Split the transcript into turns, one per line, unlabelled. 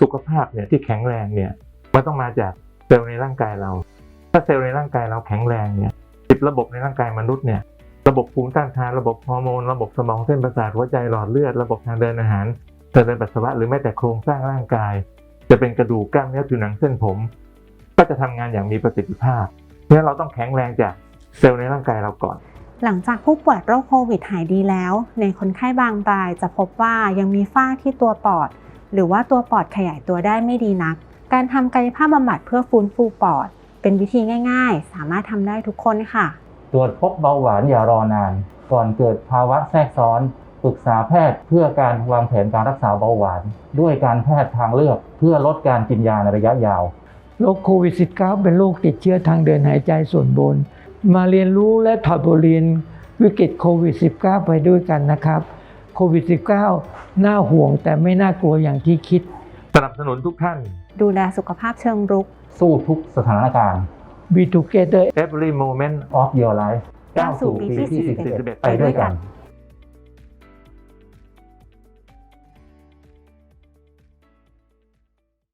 สุขภาพเนี่ยที่แข็งแรงเนี่ยมันต้องมาจากเซลล์ในร่างกายเรา ถ้าเซลล์ในร่างกายเราแข็งแรงเนี่ยสิบระบบในร่างกายมนุษย์เนี่ยระบบภูมิต้านทานระบบฮอร์โมนระบบสมองเส้นประสาทหัวใจหลอดเลือดระบบทางเดินอาหารทางเดินปัสสาวะหรือแม้แต่โครงสร้างร่างกาย จะเป็นกระดูกกล้ามเนื้อผิวหนังเส้นผม ก็จะทำงานอย่างมีประสิทธิภาพเนั้นเราต้องแข็งแรงจากเซลล์ในร่างกายเราก่อน
หลังจากผู้ป่วยโรคโควิดหายดีแล้ว ในคนไข้บางรายจะพบว่ายังมีฝ้าที่ตัวปอด หรือว่าตัวปอดขยายตัวได้ไม่ดีนัก การทำกายภาพบำบัดเพื่อฟื้นฟูปอด เป็นวิธีง่าย ๆ สามารถทำได้ทุกคนค่ะ
ตรวจพบเบาหวานอย่ารอนาน ก่อนเกิดภาวะแทรกซ้อนปรึกษาแพทย์เพื่อการวางแผนการรักษาเบาหวาน ด้วยการแพทย์ทางเลือก เพื่อลดการกินยาในระยะยาว
โรคโควิด -19 เป็นโรคติดเชื้อทางเดินหายใจส่วนบน มาเรียนรู้และถอดบทเรียนวิกฤตโควิด -19 ไปด้วยกันนะครับ โควิด -19 น่าห่วงแต่ไม่น่ากลัวอย่างที่คิด
สนับสนุนทุกท่าน
ดูแลสุขภาพเชิงรุก
สู้ทุกสถานการณ์
Be together
every moment
of your life
ก้าวสู่ปีที่
41
41
ไปด้วยกัน